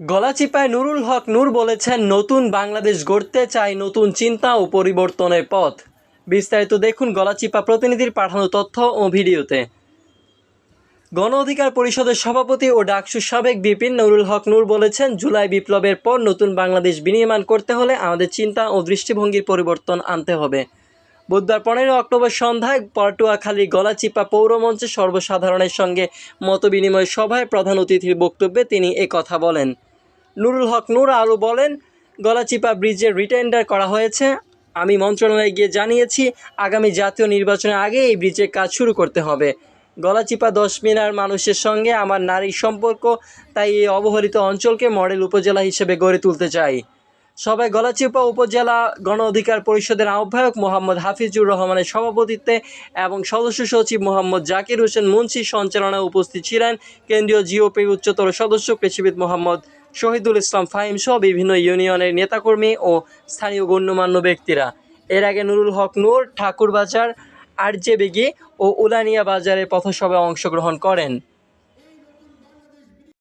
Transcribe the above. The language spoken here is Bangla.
গলাচিপায় নুরুল হক নূর বলেছেন, নতুন বাংলাদেশ গড়তে চাই, নতুন চিন্তা ও পরিবর্তনের পথ। বিস্তারিত দেখুন গলাচিপা প্রতিনিধির পাঠানো তথ্য ও ভিডিওতে। গণ অধিকার পরিষদের সভাপতি ও ডাকসু সাবেক বিপিন নুরুল হক নূর বলেছেন, জুলাই বিপ্লবের পর নতুন বাংলাদেশ বিনির্মাণ করতে হলে আমাদের চিন্তা ও দৃষ্টিভঙ্গির পরিবর্তন আনতে হবে। বুধবার পনেরো অক্টোবর সন্ধ্যায় পটুয়াখালী গলাচিপা পৌরমঞ্চে সর্বসাধারণের সঙ্গে মতবিনিময় সভায় প্রধান অতিথির বক্তব্যে তিনি এ কথা বলেন। নুরুল হক নূর আরও বলেন, গলাচিপা ব্রিজের রিটেন্ডার করা হয়েছে। আমি মন্ত্রণালয়ে গিয়ে জানিয়েছি, আগামী জাতীয় নির্বাচনের আগে এই ব্রিজের কাজ শুরু করতে হবে। গলাচিপা দশ মিনার মানুষের সঙ্গে আমার নারীর সম্পর্ক, তাই এই অবহেলিত অঞ্চলকে মডেল উপজেলা হিসেবে গড়ে তুলতে চাই। সবাই গলাচিপা উপজেলা গণ অধিকার পরিষদের আহ্বায়ক মোহাম্মদ হাফিজুর রহমানের সভাপতিত্বে এবং সদস্য সচিব মোহাম্মদ জাকির হোসেন মুন্সি সঞ্চালনায় উপস্থিত ছিলেন কেন্দ্রীয় জিওপি উচ্চতর সদস্য কৃষিবিদ মোহাম্মদ শহীদুল ইসলাম ফাহিম সহ বিভিন্ন ইউনিয়নের নেতাকর্মী ও স্থানীয় গণ্যমান্য ব্যক্তিরা। এর আগে নুরুল হক নূর, ঠাকুরবাজার আরজে বেগি ও উলানিয়া বাজারে পথসভায় অংশগ্রহণ করেন।